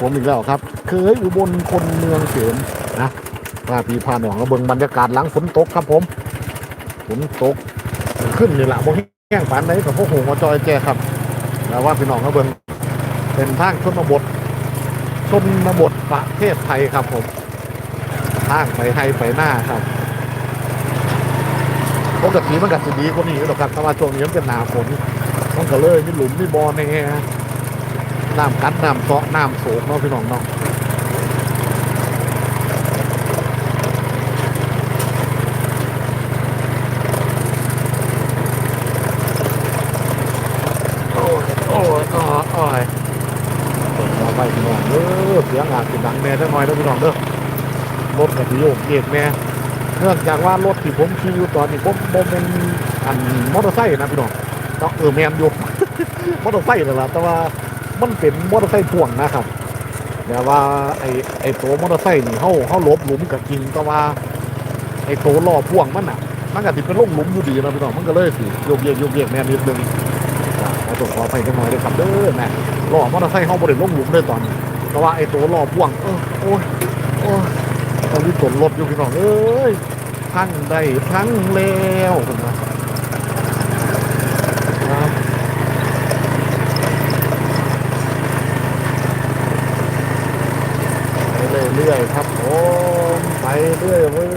ผมอีกแล้วครับ เคยอุบลคนเมืองเสริมนะพาพี่พาหนองมาเบิงบรรยากาศหลังฝนตกครับผมฝนตกขึ้นนี่แหละบ่แห้งปานใดกับพวกหูมาจอยแจครับแล้วว่าพี่น้องมาเบิงเป็นทางชนบทชนบทประเทศไทยครับผมทางไปไทยไปหน้าครับปกติมันก็สิดีกว่านี้หรอกครับแต่ว่าช่วงนี้มันเป็นหนาฝนมันก็เลยมีหลุมมีบอแน่ น้ำกัดน้ำเซาะน้ำโสมเนาะพี่น้องเนาะโอ้ยโอ้ยโอ้ยโอ้ยต่อไปน้องเด้อเสียงอาจจะดังแน่จังหน่อยนะพี่น้องเด้อรถกับโยกเยกแน่เนื่องจากว่ารถที่ผมขี่อยู่ตอนนี้ผมผมเป็นอันมอเตอร์ไซค์นะพี่น้องต้องเออแมนอยู่มอเตอร์ไซค์นั่นแหละแต่ว่า มันเป็นมอเตอร์ไซค์พ่วงนะครับแต่ว่าไอ้ไอ้ตัวมอเตอร์ไซค์นี่เขาเขาลบหลุมกับจริงแต่ว่าไอ้ตัวล้อพ่วงมันอะ มันก็ติดเป็นลงหลุมอยู่ดีนะพี่น้องมันก็เลยสิโยกเยกโยกเยกแน่นิดนึงขอตรวขอไปจังหน่อยเลยครับเด้อแม่ล้อมอเตอร์ไซค์เขาบริลงหลุมเลยตอนนี้แต่ว่าไอ้ตัวล้อพ่วงเออโอ้ยโอ้ยตอนนี้ตนรถอยู่พี่น้องเอ้ยพังได้พังแล้วผมว่าครับไปเรื่อยๆครับผมไปเรื่อยเว้ย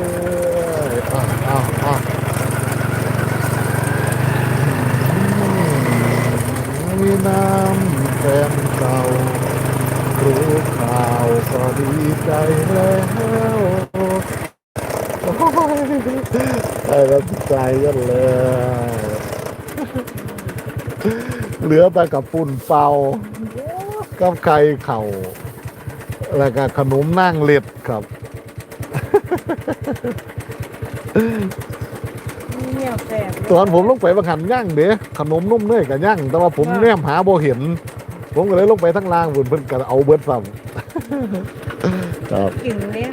อ้าวอ้าวอ้าว มีน้ำแฟนเก่ารู้ข่าวก็ดีใจแล้วโอ้ยได้รับใจกันเลย เหลือแต่กับปุ่นเป่ากับไก่เข่าแล้วก็ขนมนั่งเล็ดครับเนี่ยแสบตอนผมลงไปบางหันย่างเด้ขนมนุ่มเนยกับย่างแต่ว่าผมแนมหาโบเห็น ผมก็เลยลงไปทั้งล่างบนเพิ่นก็เอาเบิดซ้ำครับกลิ่นเนี่ย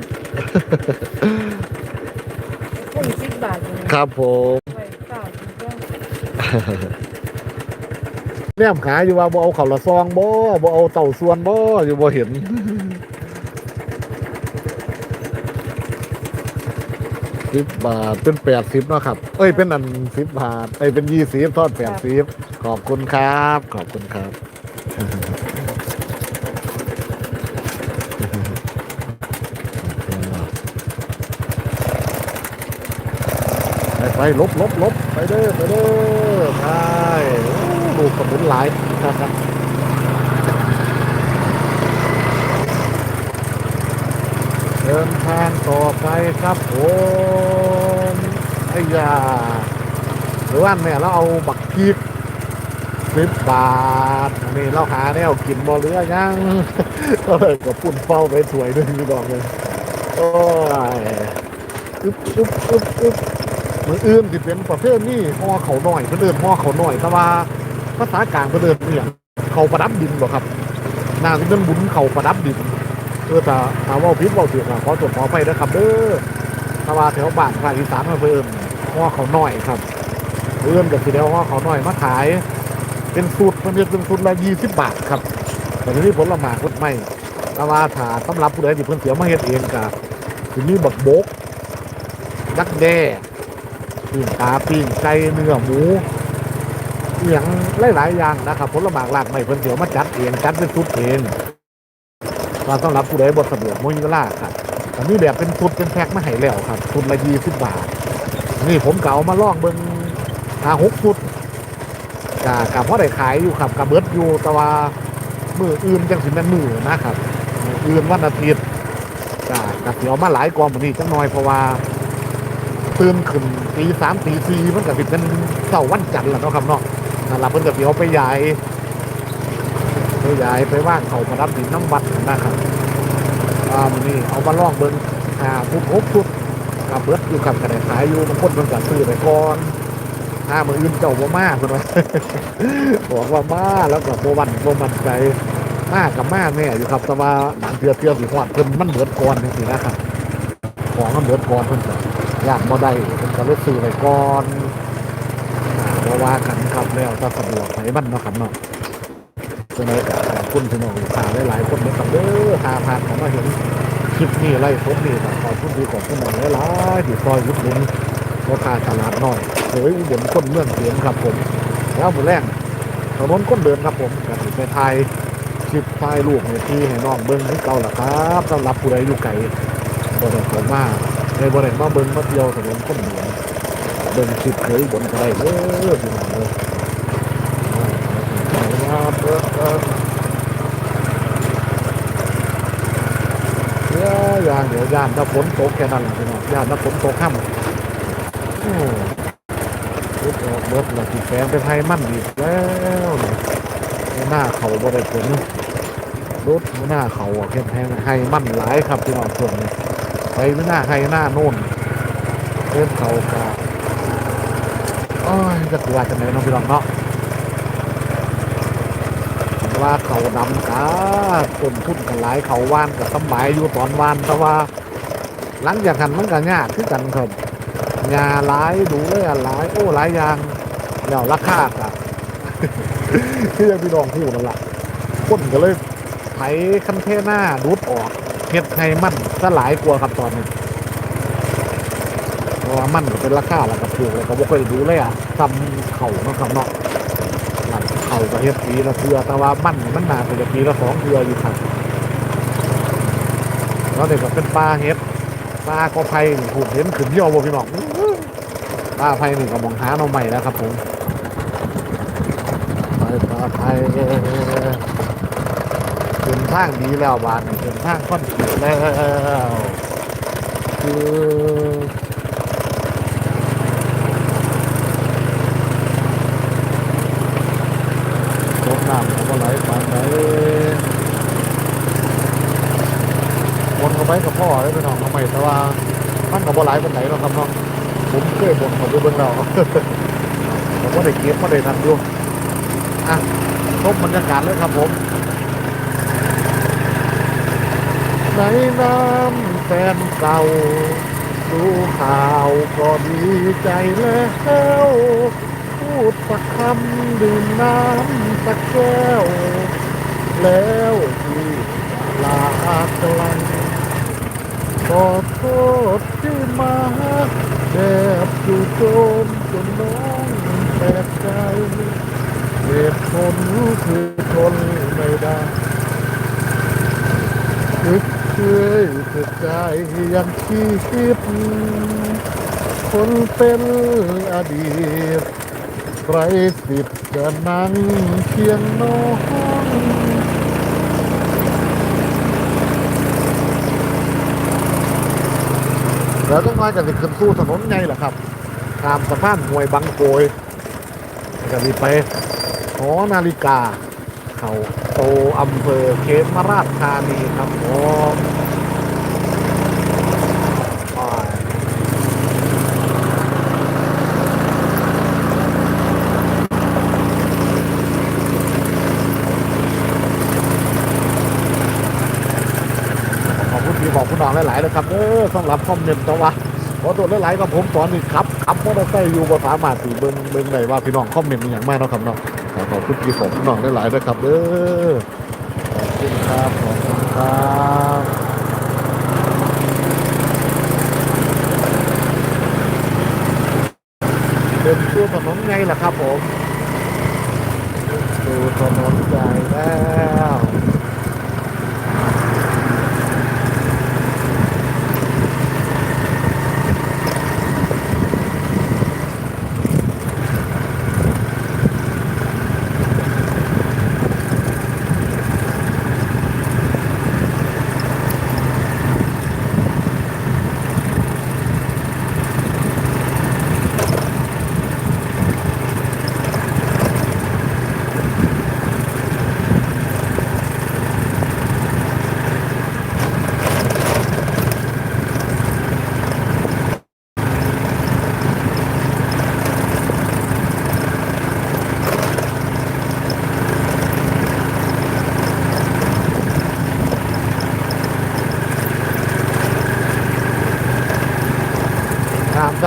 คนสิบบาทเลยครับผม ไว้เปล่าถึงก็ แนมหาอยู่ว่าบ่เอาเข่าวละซองบ่บ่เอาเต่าส่วนบ่อยู่บ่เห็นสิบบาทเป็นแปดสิบเนาะครับ เอ้ยเป็นอันสิบบาท เอ้ยเป็นยี่สิบทอดแปดสิบขอบคุณครับ ขอบคุณครับ ไปไปลบลบลบไปเด้อไปเด้อไป โอ้ลูกขนุนหลายครับเดินทางต่อไปครับผมไอ้ยาหรือว่าเนี่ยเราเอาบักกีบสิบบาทนี่เราหาแนวกินบ่เหลือยังก็เลยกับปุ่นเฝ้าไปสวยด้วยพี่บอกเลยโอ้ยอึ๊บอึ๊บอึ๊บอึ๊บมืออื่นที่เป็นประเภทนี้ห่อเขาหน่อยเพื่นเดินห่อเขาหน่อยแต่ว่า ภาษากลางเพื่นเดินเนี่ยเขาประดับดินบ่ครับนางที่เป็นบุญเขาประดับดินเออแต่ถามว่าพิษเว่าเสียงขอตรวจขอไปนะครับเด้อถ้าว่าแถวบ้านภาคอีสานมาเพิ่มห่อเขาหน่อยครับเอื่นกับสีเดียวห่อเขาหน่อยมาขาย เป็นสูตรมันจะเป็นสูตรละยี่สิบบาทครับแต่ทีนี้ผลไม้พุดไม่แต่ว่าถาสำหรับผู้ใดที่เพิ่นเสียมาเฮ็ดเองกับทีนี้บักโบกดักแด้ปิ้งปลาปิ้งไก่เนื้อหมู อหย่างหลายๆอย่างนะครับผลไม้หลากไม่เพิ่นเดี๋ยวมาจัดเองจัดเป็นชุดเองเราต้องรับผู้ใดบทสะดวกมมีเวลาครับอันนี้แบบเป็นชุดเป็นแพ็คมาให้แล้วครับชุดละยี่สิบบาท นี่ผมเก่ามาลองเบิ่งหาหกชุดกะกะเพราะได้ขายอยู่ครับกะเบิดอยู่แต่ว่ามืออื่นจังสิแม่นมือนะครับอื่นวันอาทิตย์กะกะเสียวมาหลายกองแบบนี้จังน้อยเพราะว่าตื่นขึ้นตีสามตีสี่มันก็สิเป็นเสาร์วันจันทร์แหละเนาะครับเนาะ นั่นละเพิ่นก็สิเอาไปยายไปยายไปว่างเขาประดับดินน้ำวัดนะครับอ่ามื้อนี้เอามาล่องเบิ่งอ่าทุกครบทุกกับเบิดอยู่กับกระไดขายอยู่บางคนมันก็ซื้อไปก่อนถ้ามืออื่นเจ้าบ่มาเพิ่นว่าบอกว่ามาแล้วก็บ่วันบ่มันใจมากับมาแน่อยู่ครับแต่ว่าบางเทื่อเทื่อสิฮอดเพิ่นมันเบิดก่อนจังซี่นะครับของมันเบิดก่อนเพิ่นก็อยากบ่ได้ผมก็เลยซื้อไว้ก่อน ว่ากันครับแล้วถ้าสะดวกให้มันเนาะครับเนาะจังไดก็ขอบคุณพี่น้องลูกค้าหลายๆคนนะครับเด้อหาผ่านของมาเห็นคลิปนี้ไล่พบนี่ก็ขอบคุณดีของคุณหมอหลายๆที่ซอยยุดหนุนราคาตลาดน้อยเผยอุบลคนเมืองเสียงครับผมแล้วมือแรกถนนก้นเดินครับผมกับไปไทยคลิปถ่ายรูปในที่ให้น้องเบิ้งที่เก่าล่ะครับสำหรับผู้ใดอยู่ไกลบ่ได้ผมมาในบ่ได้มาเบิ้งมาเที่ยวถนนก้นเดิน เบิ้งคลิปเคยบนก็ได้เด้อพี่น้องเด้อเอาเอาเอาเอาเดี๋ยวอยางเดี๋ยวยานถ้าฝนตกแค่นั้นแหละพี่น้องยานถ้าฝนตกค่ำโอ้รุดออกเบิดละที่แฝงไปไทยมั่นอีกแล้วหน้าเขาบ่ได้ผลรุดหน้าเขาอะเข้มแพงให้มั่นหลายครับพี่น้องส่วนไปหน้าให้หน้าโน่นเล่นเขากา โอ้ยจะกลัวจะไหนน้องพี่น้องเนาะว่าเขาดำกาต้นทุนกันหลายเขาว่านกับสมัยอยู่ตอนวานแต่ว่า หลังจากกันมันก็ยากคือกันครับยาหลายดูเลยหลายโอ้หลายอย่างแล้วราคากะที่ยังพี่น้องพูดนั่นแหละคนก็เลยไถคันเทหน้าดูดออกเฮ็ดให้มันสลายกลัวครับตอนนี้ เพราะว่ามันก็เป็นราคาแล้วก็ปลูกแล้วก็บ่ค่อยดูเลยอะทำเข่าเนาะครับเนาะหลังเข่าประเทศปีละเทือแต่ว่ามันมันนานไปจะปีละสองเทืออยู่ครับแล้วเด็กก็เป็นปลาเฮ็ดปลาก็ไผ่นี่ผูกเห็นขึ้นเยี่ยวบ่พี่น้องปลาไผ่นี่ก็มองหาเอาใหม่แล้วครับผมปปลาไผ่เป็นทางดีแล้วบานนี่เป็นทางค่อนขีดแล้วคือรถน้ำเขาก็ไหลปานไหนวนเข้าไปกับพ่อ เลยพี่น้องทำไมแต่ว่ามันกับบ่ไหลปานไหนหรอกครับเน้องผมเคยบ่นเขาไปเบิ่งแล้วผมก็ได้เก็บก็ได้ทำอยู่อะชมบรรยากาศเลยครับผมในน้ำแฟนเก่าดูข่าวก็ดีใจแล้วพูดสักคำดื่มน้ำสักแก้ว แล้วที่ลาไกล ขอโทษที่มาแอบอยู่โจมจนน้องแปลกใจเหตุผลคือทนไม่ได้นึกเคยเกิดใจยังคิดคนเป็นอดีต ใครสิทธิ์จะนั่งเคียงน้อง แล้วต้องมากันสิขึ้นสู้ถนนไงล่ะครับ ตามสะพานมวยบางโกยก็มีไปหอนาฬิกา เขาโตอำเภอเขมราชธานีครับผมไปขอบคุณพี่บอกคุณน้อง หลายๆเลยครับเออสำหรับคอมเมนต์ตัววะขอตัวหลายๆกับผมตอนนี้ครับขับมอเตอร์ไซค์อยู่บนสามารถสีเบิ้งเบิ้งได้ว่าพี่น้องคอมเมนต์อย่างมากนะครับเนาะขอบคุณพี่ผมน้องหลายด้วยครับเด้อขอบคุณครับขอบคุณครับเดินตัวถนนไงล่ะครับผมดูถนนใหญ่แล้ว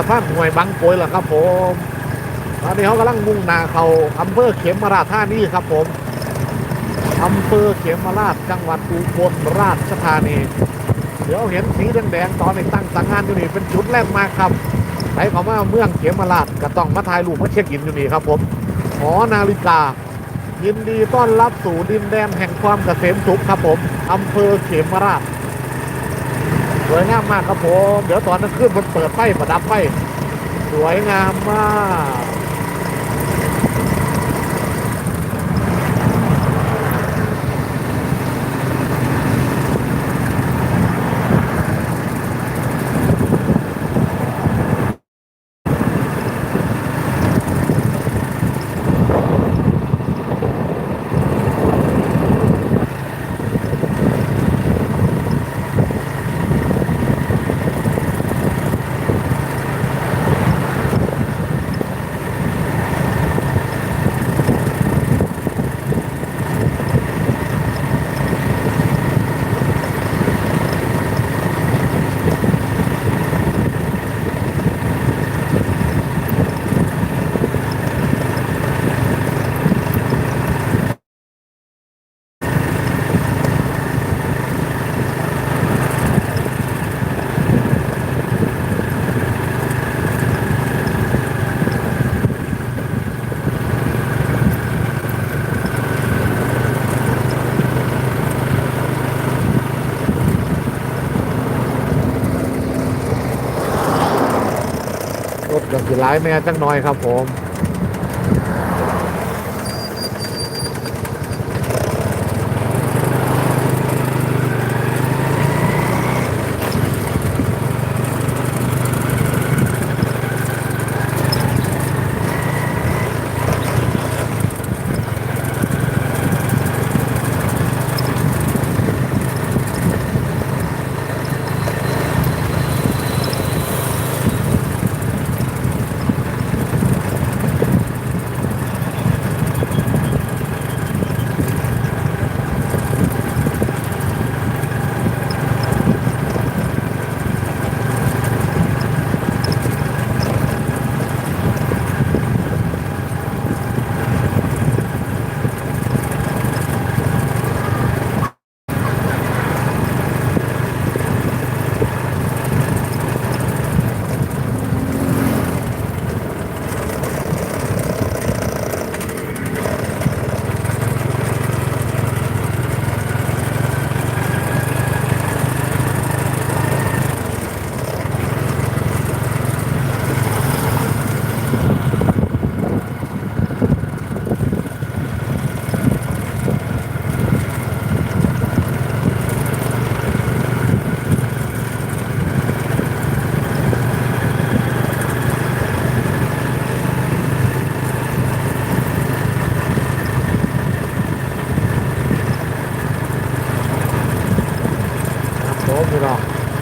สะพานห่วยบังโกยล่ะครับผมตอนนี้เขากำลังมุ่งหน้าเขาอำเภอเขมราชธานีครับผมอำเภอเขมราชจังหวัดอุบลราชธานีเดี๋ยวเห็นสีแดงๆตอนนี้ตั้งสังงานอยู่นี่เป็นจุดแรกมากครับใครเขามาเมืองเขมราชก็ต้องมาถ่ายรูปมาเช็คอินอยู่นี่ครับผมหอนาฬิกา ยินดีต้อนรับสู่ดินแดนแห่งความเกษมสุขครับผมอำเภอเขมราช สวยงามมากครับผม เดี๋ยวตอนนั้นขึ้นมันเปิดไฟประดับไฟ สวยงามมาก ดอก็สิร้ายแม่จังน้อยครับผม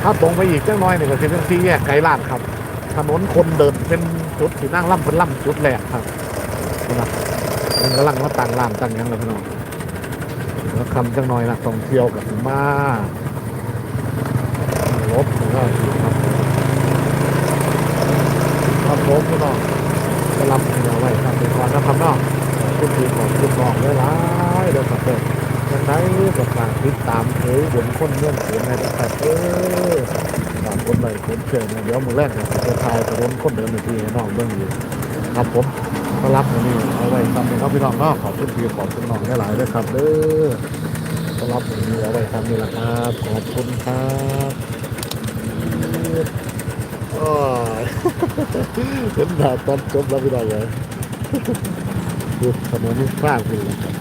ถ้าตรงไปอีกจังน้อยหนึ่งก็คือเป็นที่แยกไกลลาดครับ ถนนคนเดินเป็นจุดที่นั่งล่ำเป็นล่ำจุดแรกครับนะมันกำลังมาตั้งร้านตั้งยังเลยพี่น้องแล้วคำจังน้อยนะต้องเที่ยวกับมารถก็ครับครับผมพี่น้องก็รับเงินเอาไว้ครับเป็นควันนะครับเนาะขอบคุณที่ขอบคุณน้องหลายๆเดี๋ยวครับเด้อ ยังไงก็ฝากติดตามเผยบนคนเมืองเขียนในนะครับเออฝากคนไหนคนเชิญนะเดี๋ยวมือแรกเนี่ยจะทายกระโดนคนเดินในที่ให้น้องเบื้องอยู่ครับผมก็รับนี้เอาไว้ทำเป็นน้องพี่น้องนาะขอบคุณพี่ขอบคุณน้องหลายๆด้วยครับเด้อก็รับนี้เอาไว้ทำนี่แหละครับขอบคุณครับอ้ยเห็นหน้าตอนจบแล้วพี่น้องเลยดูถนนนี่กว้างขึ้นเลยครับ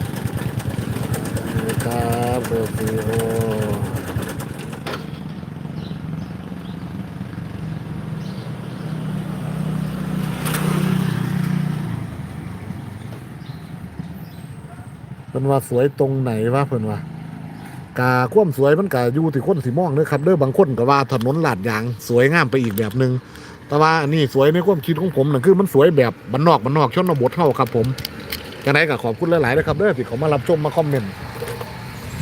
ครับเบอร์ซีโอเพิ่นว่าสวยตรงไหนวะเพิ่นว่ากาความสวยมันกาอยู่ที่คนสิมองเด้อครับเด้อบางคนก็ว่าถนนลาดยางสวยงามไปอีกแบบหนึ่งแต่ว่าอันนี้สวยในความคิดของผมน่ะคือมันสวยแบบบ้านนอกบ้านนอกชนบทเท่าครับผมจังไดก็ขอบคุณหลายๆนะครับเด้อที่เขามารับชมมาคอมเมนต์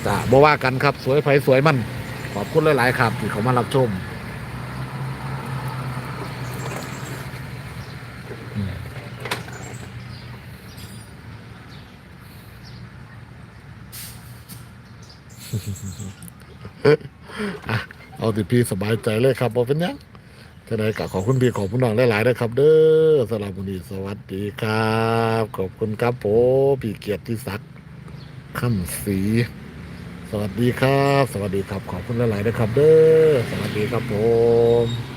จะบ่ว่ากันครับ สวยไฟสวยมัน ขอบคุณหลาย ๆ ครับที่เขามารับชมเอาติพี่สบายใจเลยครับบอเป็นยังจะได้กับขอบคุณพี่ขอบคุณน้องหลายๆนะครับ เด้อสลาบุนีสวัสดีครับ ขอบคุณครับโผมพี่เกียรติศักดิ์คำศรี สวัสดีครับ สวัสดีครับ ขอบคุณหลายๆนะครับ เด้อ สวัสดีครับผม